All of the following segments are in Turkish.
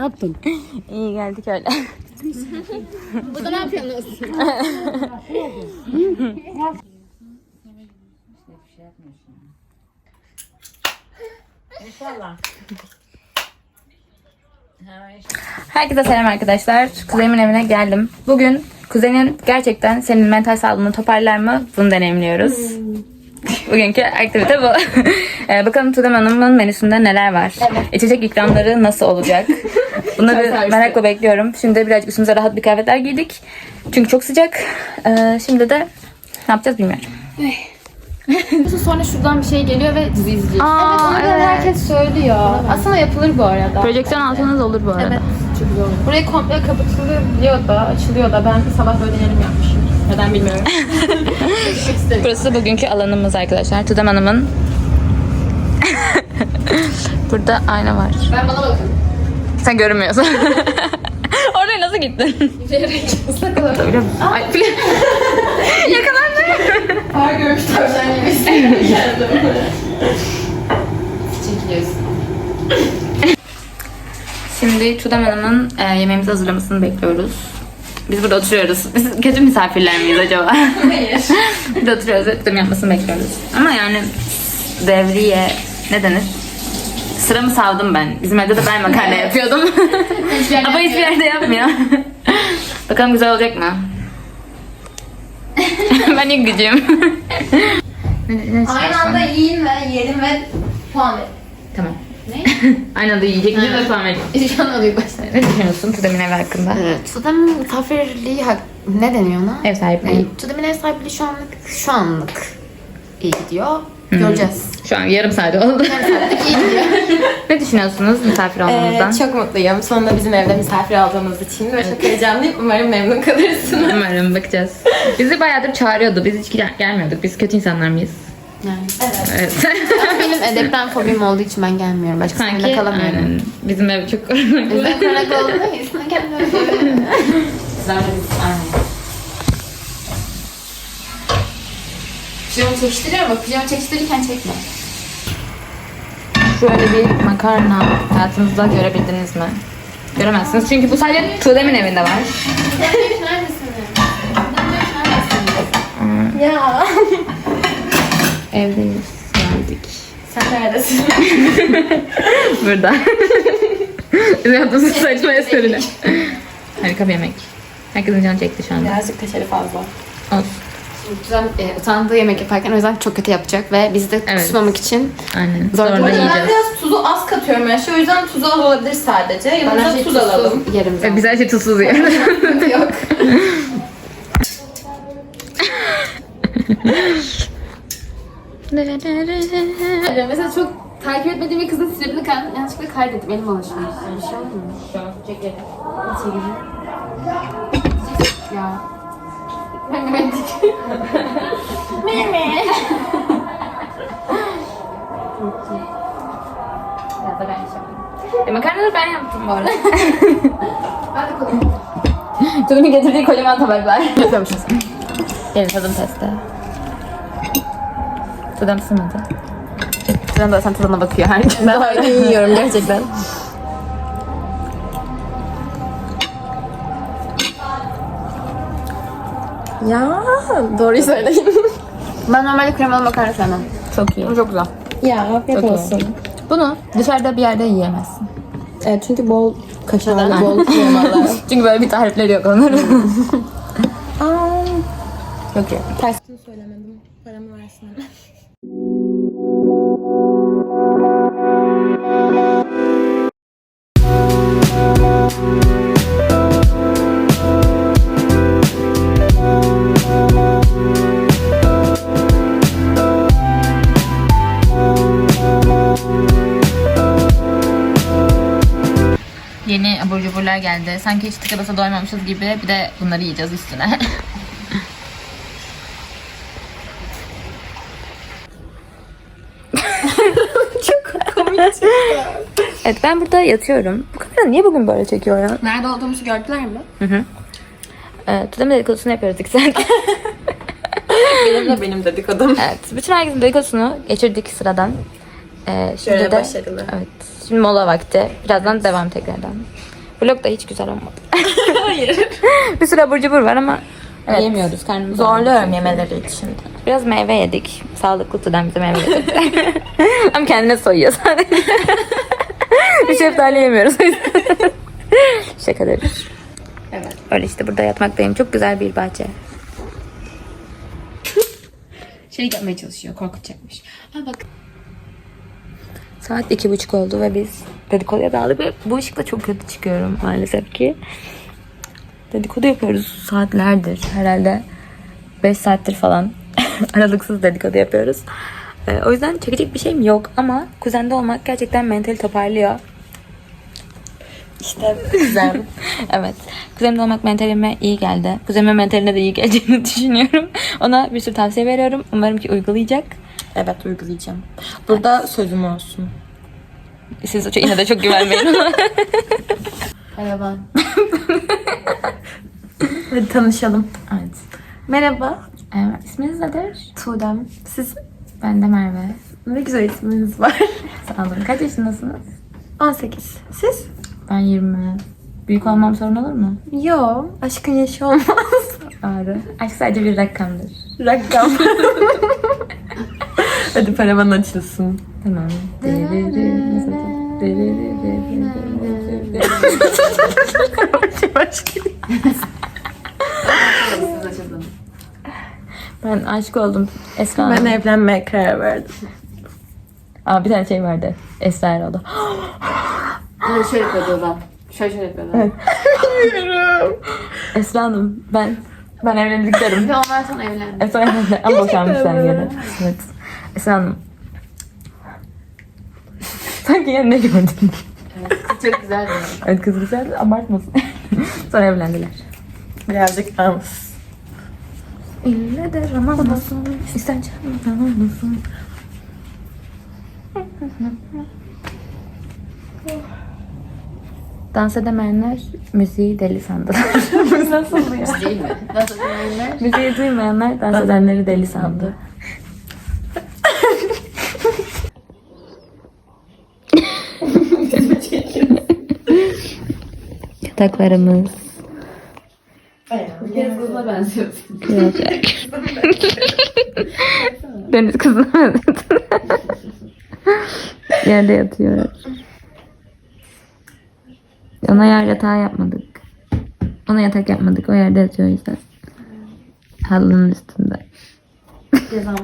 yaptın? İyi geldik öyle. Burada ne yapıyorsunuz? Herkese selam arkadaşlar. Kuzenimin evine geldim. Bugün kuzenin gerçekten senin mental sağlığını toparlar mı? Bunu deneyimliyoruz. Bugünkü aktivite bu. Ee, bakalım Tudem Hanım'ın menüsünde neler var? İçecek ikramları nasıl olacak? Bunları merakla bekliyorum. Şimdi birazcık üstümüze rahat bir kıyafetler giydik. Çünkü çok sıcak. Ee, şimdi de ne yapacağız bilmiyorum. Sonra şuradan bir şey geliyor ve dizi. Aa, evet, evet. herkes söylüyor. Aslında yapılır bu arada. Projeksiyon altınız olur bu arada. Evet, çok güzel olur. Burayı komple kapatılıyor da, açılıyor da. Ben sabah böyle yapmışım. Neden bilmiyorum. Burası bugünkü alanımız arkadaşlar. Tudem Hanım'ın Burada ayna var. Ben bana bakın. Sen görünmüyorsun. Oraya nasıl gittin? Yürüyerek ıslak olur. Ay, Yakalandım. Her görmüş tavşan gibi hissediyorum kendimi. Çekiliyorsun. Şimdi Tudem Hanım'ın e, yemeğimizi hazırlamasını bekliyoruz. Biz burada oturuyoruz. Biz kötü misafirler miyiz acaba? Hayır. burada oturuyoruz Tudem yapmasını bekliyoruz. Ama yani devriye ne denir? Sıramı savdım ben. Bizim evde de ben makarna yapıyordum. yerde Ama hiçbir yerde yapmıyor. Bakalım güzel olacak mı? ben ilk gücüm. ne, ne Aynı anda yiyin ve yerim ve puan verin. Tamam. Ne? Aynı anda yiyecek ve puan verecek. Şu an oluyor başta. Ne düşünüyorsun Tudem'in evi hakkında? Tudem'in misafirliği hak... Ne deniyor ona? Ev sahipliği. Yani Tudem'in ev sahipliği şu anlık, şu anlık iyi gidiyor. Göreceğiz. Şu an yarım saat oldu. iyi gidiyor. ne düşünüyorsunuz misafir olmamızdan? Ee, çok mutluyum. Sonunda bizim evde misafir aldığımız için ve çok heyecanlıyım. Umarım memnun kalırsın. Umarım bakacağız. Bizi bayağıdır çağırıyordu. Biz hiç gel- gelmiyorduk. Biz kötü insanlar mıyız? Yani. Evet. Ama benim edepten fobim olduğu için ben gelmiyorum. Başkasının Sanki kalamıyorum. aynen. Bizim ev çok Bizden kanak olduğunda insan kendine Zaten aynen. Pijama çekiştiriyor ama pijama çekiştirirken çekme. Şöyle bir makarna hayatınızda görebildiniz mi? Göremezsiniz çünkü bu sadece Tuğdem'in evinde var. Neredesin? Neredesin? ya. Evdeyiz. Geldik. Sen neredesin? Burada. Yaptığımız saçma espriler. Harika bir yemek. Herkesin canı çekti şu anda. Birazcık kaşarı fazla. Olsun. Güzel e, utandığı yemek yaparken o yüzden çok kötü yapacak ve biz de Evet. kusmamak için Aynen. Zor Sonra değil mi? Ben yiyeceğiz. biraz tuzu az katıyorum her şey. O yüzden tuzu az olabilir sadece. Yanımıza şey tuz alalım. yerim Ve zaten. Biz her şey tuzsuz yiyoruz. Yok. Mesela çok takip etmediğim bir kızın snap'ını kan yanlışlıkla kaydettim. Elim alışmış. Bir şey olmuyor mu? Şu an çekelim. Çekeceğim. Ya. Ben de ben Biraz da ben şey yapayım. E, makarnaları ben yaptım bu arada. Ben de kolayım. Tuğdem'in getirdiği kocaman tabaklar. Yapıyormuşuz. Gelin tadım testi. Tuğdem sığmadı. Tuğdem de sen tadına bakıyor herkes. Ben öyle yiyorum gerçekten. Ya doğruyu söyleyin. Ben normalde kremalı makarna sevmem. Çok iyi. Ama çok güzel. ya afiyet Çok iyi. olsun. Bunu dışarıda bir yerde yiyemezsin. Evet çünkü bol kaşarlı, bol kremalı. Çünkü böyle bir tarifleri yok onların. Çok iyi. Tersini söylemedim. Paramı versinler. Yeni abur cuburlar geldi. Sanki hiç tıka basa doymamışız gibi. Bir de bunları yiyeceğiz üstüne. Çok komik. evet ben burada yatıyorum. Bu kamera niye bugün böyle çekiyor ya? Nerede olduğumuzu gördüler mi? Evet, Tudem dedikodusunu yapıyoruz ilk saat. benim de benim dedikodum. evet, bütün herkesin dedikodusunu geçirdik sıradan. Ee, şimdi Şöyle de, başarılı. Evet, şimdi mola vakti. Birazdan devam tekrardan. Vlog da hiç güzel olmadı. Hayır. bir sürü abur cubur var ama yemiyoruz karnımız. Zorluyorum yemeleri için. Biraz meyve yedik. Sağlıklı tutan bize meyve yedik. ama kendine soyuyor sadece. bir şeftali yemiyoruz. Şaka deriz. Evet. Öyle işte burada yatmaktayım. Çok güzel bir bahçe. Şey yapmaya çalışıyor. Korkutacakmış. Ha bak. Saat iki buçuk oldu ve biz dedikoduya dağıldık ve bu ışıkla çok kötü çıkıyorum maalesef ki. Dedikodu yapıyoruz saatlerdir. Herhalde 5 saattir falan aralıksız dedikodu yapıyoruz. Ee, o yüzden çekecek bir şeyim yok ama kuzende olmak gerçekten mentali toparlıyor. İşte Güzel. evet. Kuzenimde olmak mentalime iyi geldi. Kuzenimin mentaline de iyi geleceğini düşünüyorum. Ona bir sürü tavsiye veriyorum. Umarım ki uygulayacak. evet uygulayacağım. Burada sözüm olsun. Siz çok- yine de çok güvenmeyin. Merhaba. Hadi tanışalım. evet. Merhaba. Ee, isminiz nedir? Tuğdem. Siz Ben de Merve. ne güzel isminiz var. Sağ olun. Kaç yaşındasınız? 18. Siz? Ben 20. Büyük olmam sorun olur mu? Yo. Aşkın yaşı olmaz. Ağrı. Aşk sadece bir rakamdır. Rakam. Hadi paravan açılsın. Tamam. Ben aşık oldum. Esra Ben evlenmeye karar verdim. Aa, bir tane şey vardı. Esra Erol'da. Böyle şöyle yapıyordu adam. Şöyle şöyle yapıyordu. Esra Hanım ben ben evlendik derim. Ve onlar sonra evlendi. Esra Hanım ama boşanmışlar geri. Evet. Esra Hanım. Sanki yani ne gördün? Çok güzel bir Evet kız güzel abartmasın. Sonra evlendiler. Birazcık dans. İlle de Ramazan İster canım Ramazan Dans edemeyenler müziği deli sandılar. değil mi? Nasıl dinleyenler? müziği duymayanlar dans edenleri deli sandı. Yataklarımız. Deniz kızına benziyorsun. Kıyacak. Deniz kızına benzedin. Yerde yatıyor. Ona yer yatağı yapmadık. Ona yatak yapmadık. O yerde yatıyor o yüzden. Halının üstünde. Cezam.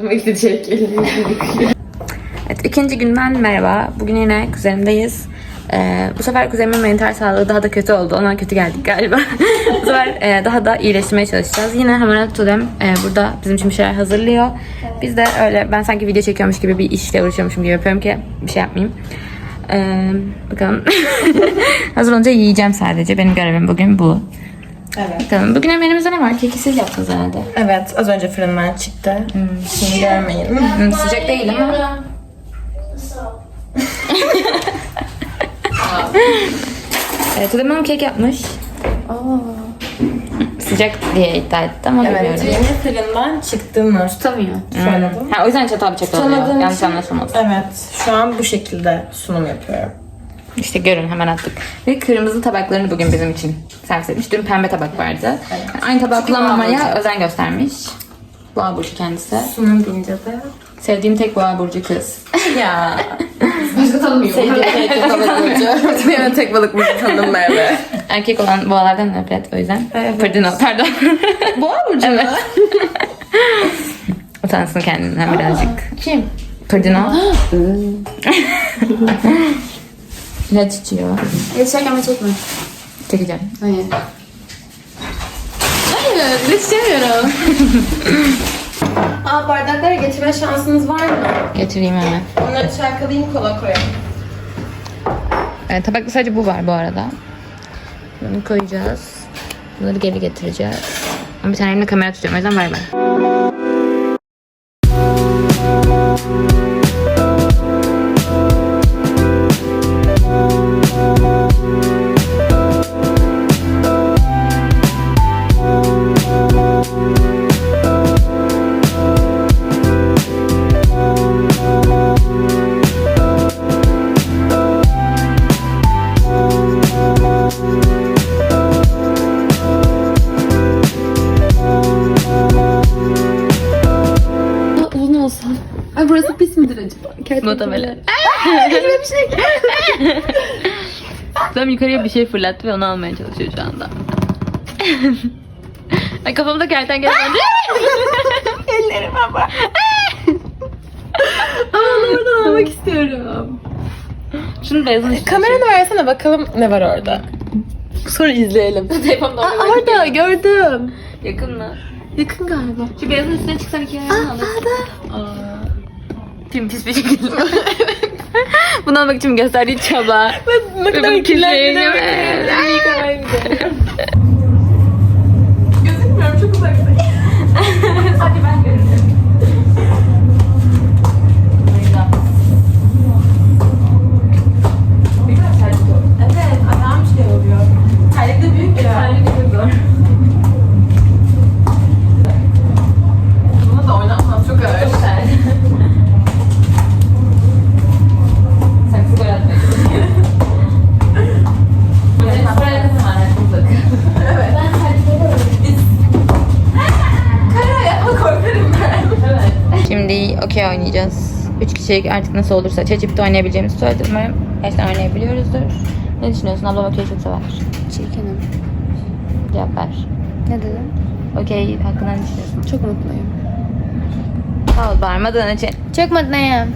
Ama işte geliyor. Evet, ikinci günden merhaba. Bugün yine kuzenimdeyiz. Ee, bu sefer kuzenimin mental sağlığı daha da kötü oldu. Ona kötü geldik galiba. bu sefer e, daha da iyileştirmeye çalışacağız. Yine Hamarat Tudem e, burada bizim için bir şeyler hazırlıyor. Biz de öyle ben sanki video çekiyormuş gibi bir işle uğraşıyormuşum gibi yapıyorum ki bir şey yapmayayım. Ee, bakalım. Hazır olunca yiyeceğim sadece. Benim görevim bugün bu. Evet. Bakalım. Bugün menümüzde ne var? Keki siz yaptınız herhalde. Evet az önce fırından çıktı. Şimdi görmeyin. Hmm, sıcak değil ama. Evet, Tudem Hanım kek yapmış. Sıcak diye iddia etti ama Evet bilmiyorum. yeni fırından çıktı mı? Tutamıyor. Söyledim. Ha, o yüzden çatal bıçak oluyor. Tutamadığım Yanlış için- anlaşılmasın. Evet şu an bu şekilde sunum yapıyorum. İşte görün hemen attık. Ve kırmızı tabaklarını bugün bizim için servis etmiş. Dün pembe tabak vardı. Aynı tabağı kullanmamaya özen göstermiş. Boğa burcu kendisi. Sunum deyince de. Sevdiğim tek boğa burcu kız. Ya. Başka tanımıyor. Sevdiğim tek balık Benim tek balık burcu tanıdım Merve. Erkek olan boğalardan nefret o yüzden. Evet. Pardon, pardon. Boğa burcu mu? Utansın kendinden birazcık. Kim? Pırdino. İlaç içiyor. Yetişecek ama çekme. Çekeceğim. Hayır. Hayır, yetişemiyorum. Aa bardakları getirme şansınız var mı? Getireyim hemen. Onları çalkalayayım kola koyalım. Evet, tabakta sadece bu var bu arada. Bunu koyacağız. Bunları geri getireceğiz. Bir tane elimle kamera tutuyorum. O yüzden bay bay. Tam yukarıya bir şey fırlattı ve onu almaya çalışıyor şu anda. Ay kafamda kertenkele var. Ellerim ama. Ama oradan almak istiyorum. Şunu beyazın üstüne Kameranı versene bakalım ne var orada. Sonra izleyelim. Telefonda Aa, orada gördüm. Yakın mı? Yakın galiba. Şu beyazın üstüne çıksam iki ayağını alırsın. Aa. Pim pis bir şekilde. Bunu almak için gösterdiği çaba. Elimi yıkamaya gidiyorum. Gözükmüyorum çok uzaktayım. Hadi ben görürüm. Evet ayağım şey oluyor. 3 kişilik artık nasıl olursa çeçipte oynayabileceğimiz söyledi. Umarım gerçekten oynayabiliyoruzdur. Ne düşünüyorsun? Ablam okey çok sever. Çirkinim. Cevap ver. Ne dedin? Okey hakkında ne düşünüyorsun? Çok mutluyum. Sağ ol bağırmadığın için. Çok mutluyum.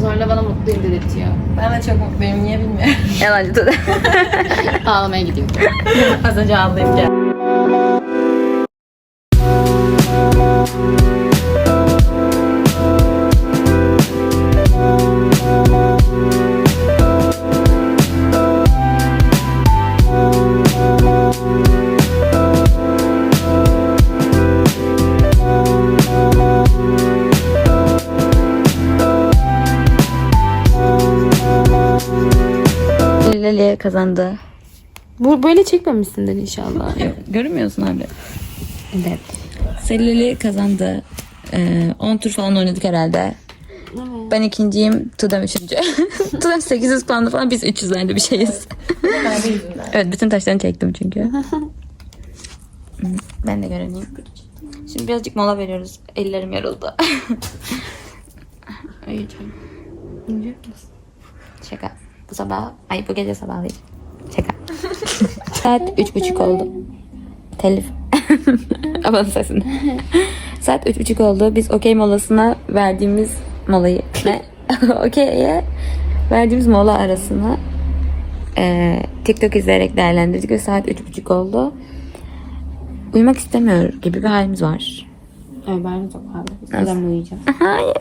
Zorla bana mutluyum dedirtiyor. Ben de çok mutluyum. Niye bilmiyorum. Yalancı tut. Ağlamaya gidiyorum. Az önce ağlayıp geldim. Kazandı. Bu böyle çekmemişsindir inşallah. Görünmüyorsun abi. evet. Selili kazandı. Ee, 10 tur falan oynadık herhalde. Ben ikinciyim. Tudem üçüncü. Tudem 800 puanlı falan biz 300'lerde bir şeyiz. evet bütün taşlarını çektim çünkü. ben de görüneyim. Şimdi birazcık mola veriyoruz. Ellerim yoruldu. Uyuyacağım. Şaka. Bu sabah, ay bu gece sabahlayacağım. Şaka. Saat üç buçuk oldu. Telif. Aman sesini. Saat üç buçuk oldu. Biz okey molasına verdiğimiz molayı ne? Okey'e verdiğimiz mola arasına eee, TikTok izleyerek değerlendirdik ve saat üç buçuk oldu. Uyumak istemiyor gibi bir halimiz var. Evet ben de çok fazla. Ben uyuyacağım. Hayır.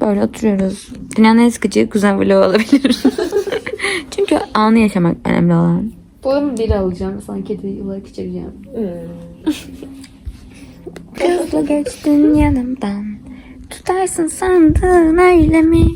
Böyle oturuyoruz. Dünyanın en sıkıcı kuzen vlogu olabilir. Çünkü anı yaşamak önemli olan. Boyumu bir alacağım. Sana kedi olarak içireceğim. Hızlı geçtin yanımdan. Tutarsın sandın öyle mi?